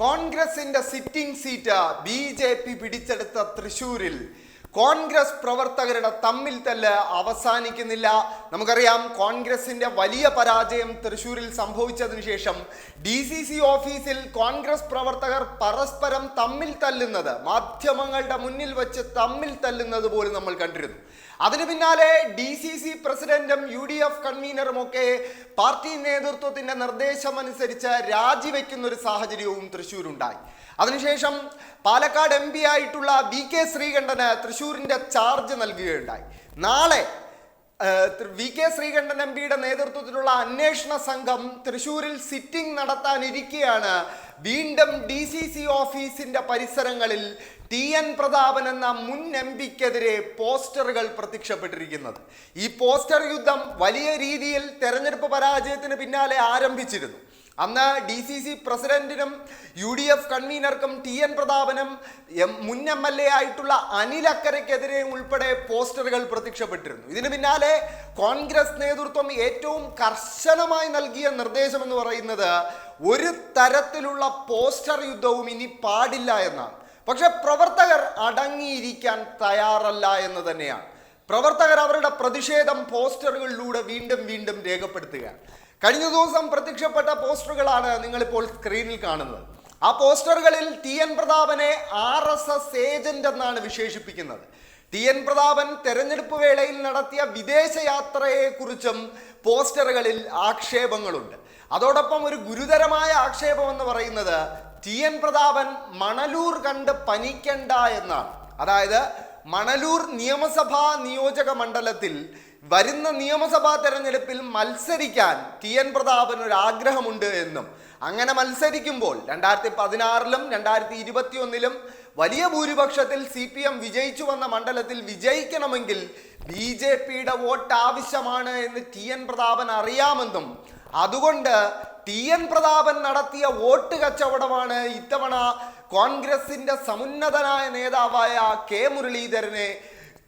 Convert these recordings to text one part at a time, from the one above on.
കോൺഗ്രസിന്റെ sitting seat B J P പിടിച്ചെടുത്ത തൃശൂരിൽ കോൺഗ്രസ് പ്രവർത്തകരുടെ തമ്മിൽ തല്ല് അവസാനിക്കുന്നില്ല. നമുക്കറിയാം കോൺഗ്രസിന്റെ വലിയ പരാജയം തൃശൂരിൽ സംഭവിച്ചതിനു ശേഷം ഡി സി സി ഓഫീസിൽ കോൺഗ്രസ് പ്രവർത്തകർ പരസ്പരം തമ്മിൽ തല്ലുന്നത് മാധ്യമങ്ങളുടെ മുന്നിൽ വെച്ച് തമ്മിൽ തല്ലുന്നത് പോലും നമ്മൾ കണ്ടിരുന്നു. അതിനു പിന്നാലെ ഡി സി സി പ്രസിഡന്റും യു ഡി എഫ് കൺവീനറും ഒക്കെ പാർട്ടി നേതൃത്വത്തിന്റെ നിർദ്ദേശമനുസരിച്ച് രാജിവെക്കുന്ന ഒരു സാഹചര്യവും തൃശ്ശൂരുണ്ടായി. അതിനുശേഷം പാലക്കാട് എം പി ആയിട്ടുള്ള വി കെ ശ്രീകണ്ഠന് തൃശ്ശൂരിന്റെ ചാർജ് നൽകുകയുണ്ടായി. നാളെ വി കെ ശ്രീകണ്ഠൻ എം പിയുടെ നേതൃത്വത്തിലുള്ള അന്വേഷണ സംഘം തൃശൂരിൽ സിറ്റിംഗ് നടത്താനിരിക്കെയാണ് വീണ്ടും ഡി സി സി ഓഫീസിന്റെ പരിസരങ്ങളിൽ ടി എൻ പ്രതാപൻ എന്ന മുൻ എം പിക്കെതിരെ പോസ്റ്ററുകൾ പ്രത്യക്ഷപ്പെട്ടിരിക്കുന്നത്. ഈ പോസ്റ്റർ യുദ്ധം വലിയ രീതിയിൽ തെരഞ്ഞെടുപ്പ് പരാജയത്തിന് പിന്നാലെ ആരംഭിച്ചിരുന്നു. അന്ന് ഡി സി സി പ്രസിഡന്റിനും യു ഡി എഫ് കൺവീനർക്കും ടി എൻ പ്രതാപനും മുൻ എം എൽ എ ആയിട്ടുള്ള അനിൽ അക്കരയ്ക്കെതിരെ ഉൾപ്പെടെ പോസ്റ്ററുകൾ പ്രത്യക്ഷപ്പെട്ടിരുന്നു. ഇതിന് പിന്നാലെ കോൺഗ്രസ് നേതൃത്വം ഏറ്റവും കർശനമായി നൽകിയ നിർദ്ദേശം എന്ന് പറയുന്നത് ഒരു തരത്തിലുള്ള പോസ്റ്റർ യുദ്ധവും ഇനി പാടില്ല എന്നാണ്. പക്ഷെ പ്രവർത്തകർ അടങ്ങിയിരിക്കാൻ തയ്യാറല്ല എന്ന് തന്നെയാണ്. പ്രവർത്തകർ അവരുടെ പ്രതിഷേധം പോസ്റ്ററുകളിലൂടെ വീണ്ടും വീണ്ടും രേഖപ്പെടുത്തുകയാണ് കഴിഞ്ഞ ദിവസം പ്രത്യക്ഷപ്പെട്ട പോസ്റ്ററുകളാണ് നിങ്ങളിപ്പോൾ സ്ക്രീനിൽ കാണുന്നത്. ആ പോസ്റ്ററുകളിൽ ടി എൻ പ്രതാപനെ ആർ എസ് എസ് ഏജന്റ് എന്നാണ് വിശേഷിപ്പിക്കുന്നത്. ടി എൻ പ്രതാപൻ തെരഞ്ഞെടുപ്പ് വേളയിൽ നടത്തിയ വിദേശ യാത്രയെക്കുറിച്ചും പോസ്റ്ററുകളിൽ ആക്ഷേപങ്ങളുണ്ട്. അതോടൊപ്പം ഒരു ഗുരുതരമായ ആക്ഷേപം എന്ന് പറയുന്നത് ടി എൻ പ്രതാപൻ മണലൂർ കണ്ട് പനിക്കണ്ട എന്നാണ്. അതായത് മണലൂർ നിയമസഭാ നിയോജക മണ്ഡലത്തിൽ വരുന്ന നിയമസഭാ തെരഞ്ഞെടുപ്പിൽ മത്സരിക്കാൻ ടി എൻ പ്രതാപൻ ഒരു ആഗ്രഹമുണ്ട് എന്നും. അങ്ങനെ മത്സരിക്കുമ്പോൾ രണ്ടായിരത്തി പതിനാറിലും രണ്ടായിരത്തി ഇരുപത്തി ഒന്നിലും വലിയ ഭൂരിപക്ഷത്തിൽ സി പി എം വിജയിച്ചു വന്ന മണ്ഡലത്തിൽ വിജയിക്കണമെങ്കിൽ ബി ജെ പിയുടെ വോട്ട് ആവശ്യമാണ് എന്ന് ടി എൻ പ്രതാപൻ അറിയാമെന്നും. അതുകൊണ്ട് ടി എൻ പ്രതാപൻ നടത്തിയ വോട്ട് കച്ചവടമാണ് ഇത്തവണ കോൺഗ്രസിന്റെ സമുന്നതനായ നേതാവായ കെ മുരളീധരനെ.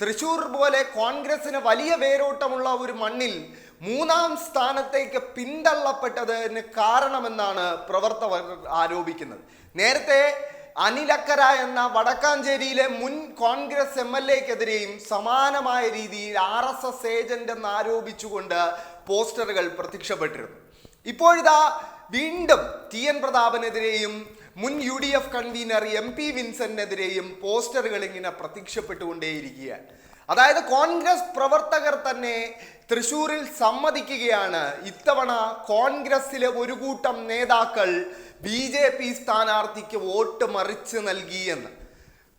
തൃശൂർ പോലെ കോൺഗ്രസിന് വലിയ വേരോട്ടമുള്ള ഒരു മണ്ണിൽ മൂന്നാം സ്ഥാനത്തേക്ക് പിന്തള്ളപ്പെട്ടതിന് കാരണമെന്നാണ് പ്രവർത്തകർ ആരോപിക്കുന്നത്. നേരത്തെ അനിലക്കര എന്ന വടക്കാഞ്ചേരിയിലെ മുൻ കോൺഗ്രസ് എം എൽ എക്കെതിരെയും സമാനമായ രീതിയിൽ ആർ എസ് എസ് ഏജന്റ് എന്നാരോപിച്ചുകൊണ്ട് പോസ്റ്ററുകൾ പ്രത്യക്ഷപ്പെട്ടിരുന്നു. ഇപ്പോഴിതാ വീണ്ടും ടി എൻ പ്രതാപനെതിരെയും മുൻ U D F convener M P വിൻസെന്റിനെതിരെയും പോസ്റ്ററുകൾ ഇങ്ങനെ പ്രത്യക്ഷപ്പെട്ടുകൊണ്ടേയിരിക്കുകയാണ്. അതായത് കോൺഗ്രസ് പ്രവർത്തകർ തന്നെ തൃശൂരിൽ സമ്മതിക്കുകയാണ്. ഇത്തവണ കോൺഗ്രസിലെ ഒരു കൂട്ടം നേതാക്കൾ ബി ജെ പി സ്ഥാനാർത്ഥിക്ക് വോട്ട് മറിച്ച് നൽകിയെന്ന്.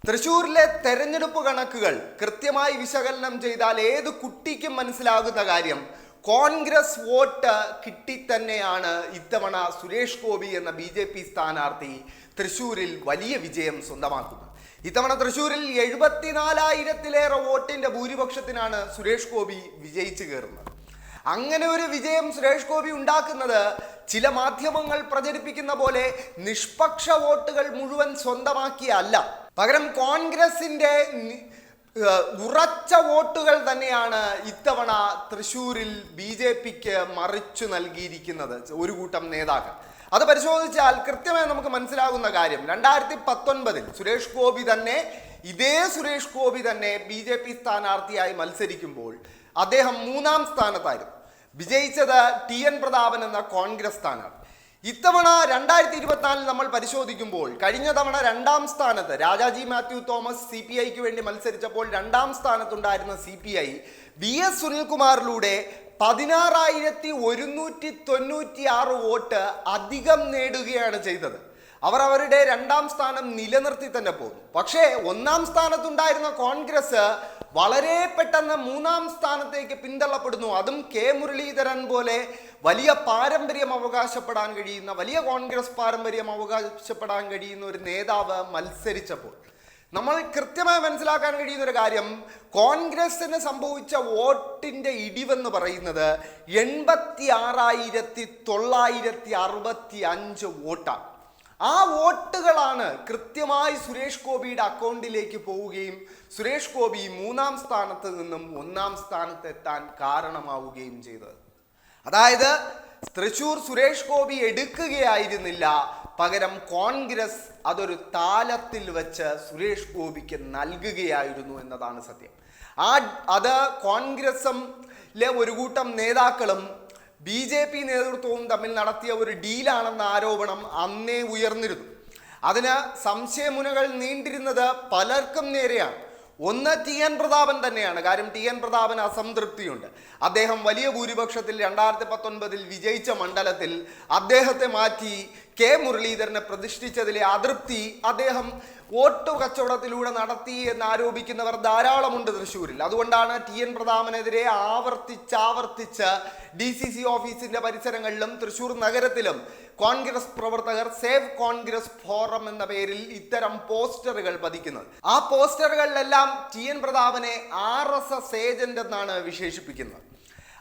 തൃശൂരിലെ തെരഞ്ഞെടുപ്പ് കണക്കുകൾ കൃത്യമായി വിശകലനം ചെയ്താൽ ഏത് കുട്ടിക്കും മനസ്സിലാകുന്ന കാര്യം കോൺഗ്രസ് വോട്ട് കിട്ടി തന്നെയാണ് ഇത്തവണ സുരേഷ് ഗോപി എന്ന ബി ജെ പി സ്ഥാനാർത്ഥി തൃശൂരിൽ വലിയ വിജയം സ്വന്തമാക്കുന്നത്. ഇത്തവണ തൃശൂരിൽ എഴുപത്തിനാലായിരത്തിലേറെ വോട്ടിന്റെ ഭൂരിപക്ഷത്തിനാണ് സുരേഷ് ഗോപി വിജയിച്ചു കയറുന്നത്. അങ്ങനെ ഒരു വിജയം സുരേഷ് ഗോപി ഉണ്ടാക്കുന്നത് ചില മാധ്യമങ്ങൾ പ്രചരിപ്പിക്കുന്ന പോലെ നിഷ്പക്ഷ വോട്ടുകൾ മുഴുവൻ സ്വന്തമാക്കിയല്ല. പകരം കോൺഗ്രസിന്റെ ഉറച്ച വോട്ടുകൾ തന്നെയാണ് ഇത്തവണ തൃശൂരിൽ ബി ജെ പിക്ക് മറിച്ചു നൽകിയിരിക്കുന്നത് ഒരു കൂട്ടം നേതാക്കൾ. അത് പരിശോധിച്ചാൽ കൃത്യമായി നമുക്ക് മനസ്സിലാകുന്ന കാര്യം രണ്ടായിരത്തി പത്തൊൻപതിൽ സുരേഷ് ഗോപി തന്നെ ഇതേ സുരേഷ് ഗോപി തന്നെ ബി ജെ പി സ്ഥാനാർത്ഥിയായി മത്സരിക്കുമ്പോൾ അദ്ദേഹം മൂന്നാം സ്ഥാനത്തായിരുന്നു. വിജയിച്ചത് ടി എൻ പ്രതാപൻ എന്ന കോൺഗ്രസ് സ്ഥാനാർത്ഥി. ഇത്തവണ രണ്ടായിരത്തി ഇരുപത്തിനാലിൽ നമ്മൾ പരിശോധിക്കുമ്പോൾ കഴിഞ്ഞ തവണ രണ്ടാം സ്ഥാനത്ത് രാജാജി മാത്യു തോമസ് സി പി ഐക്ക് വേണ്ടി മത്സരിച്ചപ്പോൾ രണ്ടാം സ്ഥാനത്തുണ്ടായിരുന്ന C P I V S സുനിൽകുമാറിലൂടെ പതിനാറായിരത്തി ഒരുന്നൂറ്റി തൊണ്ണൂറ്റി ആറ് വോട്ട് അധികം നേടുകയാണ് ചെയ്തത്. അവർ അവരുടെ രണ്ടാം സ്ഥാനം നിലനിർത്തി തന്നെ പോകും പക്ഷേ ഒന്നാം സ്ഥാനത്തുണ്ടായിരുന്ന കോൺഗ്രസ് വളരെ പെട്ടെന്ന് മൂന്നാം സ്ഥാനത്തേക്ക് പിന്തള്ളപ്പെടുന്നു. അതും കെ മുരളീധരൻ പോലെ വലിയ പാരമ്പര്യം അവകാശപ്പെടാൻ കഴിയുന്ന വലിയ കോൺഗ്രസ് പാരമ്പര്യം അവകാശപ്പെടാൻ കഴിയുന്ന ഒരു നേതാവ് മത്സരിച്ചപ്പോൾ. നമ്മൾ കൃത്യമായി മനസ്സിലാക്കാൻ കഴിയുന്ന ഒരു കാര്യം കോൺഗ്രസിന് സംഭവിച്ച വോട്ടിന്റെ ഇടിവെന്ന് പറയുന്നത് എൺപത്തി ആറായിരത്തി തൊള്ളായിരത്തി അറുപത്തി അഞ്ച് വോട്ടാണ്. ആ വോട്ടുകളാണ് കൃത്യമായി സുരേഷ് ഗോപിയുടെ അക്കൗണ്ടിലേക്ക് പോവുകയും സുരേഷ് ഗോപി മൂന്നാം സ്ഥാനത്ത് നിന്നും ഒന്നാം സ്ഥാനത്ത് എത്താൻ കാരണമാവുകയും ചെയ്തത്. അതായത് തൃശൂർ സുരേഷ് ഗോപി എടുക്കുകയായിരുന്നില്ല. പകരം കോൺഗ്രസ് അതൊരു താലത്തിൽ വെച്ച് സുരേഷ് ഗോപിക്ക് നൽകുകയായിരുന്നു എന്നതാണ് സത്യം. ആ അത് കോൺഗ്രസും ഒരു കൂട്ടം നേതാക്കളും ബി ജെ പി നേതൃത്വവും തമ്മിൽ നടത്തിയ ഒരു ഡീലാണെന്ന ആരോപണം അന്നേ ഉയർന്നിരുന്നു. അതിന് സംശയമുനകൾ നീണ്ടിരുന്നത് പലർക്കും നേരെയാണ്. ഒന്ന് ടി എൻ പ്രതാപൻ തന്നെയാണ്. കാര്യം ടി എൻ പ്രതാപൻ അസംതൃപ്തിയുണ്ട്. അദ്ദേഹം വലിയ ഭൂരിപക്ഷത്തിൽ രണ്ടായിരത്തി പത്തൊൻപതിൽ വിജയിച്ച മണ്ഡലത്തിൽ അദ്ദേഹത്തെ മാറ്റി കെ മുരളീധരനെ പ്രതിഷ്ഠിച്ചതിലെ അതൃപ്തി അദ്ദേഹം വോട്ട് കച്ചവടത്തിലൂടെ നടത്തി എന്ന് ആരോപിക്കുന്നവർ ധാരാളമുണ്ട് തൃശ്ശൂരിൽ. അതുകൊണ്ടാണ് ടി എൻ പ്രതാപനെതിരെ ആവർത്തിച്ചാവർത്തിച്ച് ഡി സി സി ഓഫീസിന്റെ പരിസരങ്ങളിലും തൃശ്ശൂർ നഗരത്തിലും കോൺഗ്രസ് പ്രവർത്തകർ സേവ് കോൺഗ്രസ് ഫോറം എന്ന പേരിൽ ഇത്തരം പോസ്റ്ററുകൾ പതിക്കുന്നത്. ആ പോസ്റ്ററുകളിലെല്ലാം ടി എൻ പ്രതാപനെ ആർ എസ് എസ് ഏജന്റ് എന്നാണ് വിശേഷിപ്പിക്കുന്നത്.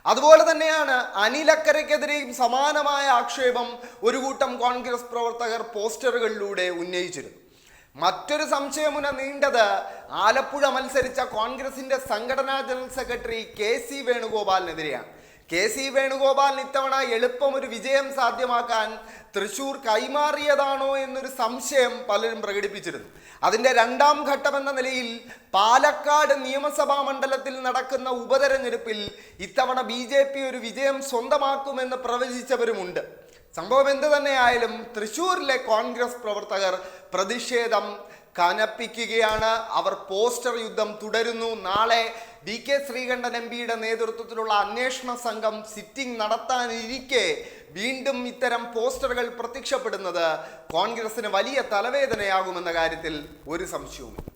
അതുപോലെ തന്നെയാണ് അനിലക്കരയ്ക്കെതിരെയും സമാനമായ ആക്ഷേപം ഒരു കൂട്ടം കോൺഗ്രസ് പ്രവർത്തകർ പോസ്റ്ററുകളിലൂടെ ഉന്നയിച്ചിരുന്നു. മറ്റൊരു സംശയമുന നീണ്ടത് ആലപ്പുഴ മത്സരിച്ച കോൺഗ്രസിന്റെ സംഘടനാ ജനറൽ സെക്രട്ടറി കെ സി വേണുഗോപാലിനെതിരെയാണ്. കെ സി വേണുഗോപാലിന് ഇത്തവണ എളുപ്പം ഒരു വിജയം സാധ്യമാക്കാൻ തൃശൂർ കൈമാറിയതാണോ എന്നൊരു സംശയം പലരും പ്രകടിപ്പിച്ചിരുന്നു. അതിന്റെ രണ്ടാം ഘട്ടം എന്ന നിലയിൽ പാലക്കാട് നിയമസഭാ മണ്ഡലത്തിൽ നടക്കുന്ന ഉപതെരഞ്ഞെടുപ്പിൽ ഇത്തവണ ബി ഒരു വിജയം സ്വന്തമാക്കുമെന്ന് പ്രവചിച്ചവരുമുണ്ട്. സംഭവം എന്ത് തന്നെയായാലും തൃശൂരിലെ കോൺഗ്രസ് പ്രവർത്തകർ പ്രതിഷേധം കനപ്പിക്കുകയാണ്. അവർ പോസ്റ്റർ യുദ്ധം തുടരുന്നു. നാളെ വി കെ ശ്രീകണ്ഠൻ എം പിയുടെ നേതൃത്വത്തിലുള്ള അന്വേഷണ സംഘം സിറ്റിംഗ് നടത്താനിരിക്കെ വീണ്ടും ഇത്തരം പോസ്റ്ററുകൾ പ്രത്യക്ഷപ്പെടുന്നത് കോൺഗ്രസിന് വലിയ തലവേദനയാകുമെന്ന കാര്യത്തിൽ ഒരു സംശയവുമില്ല.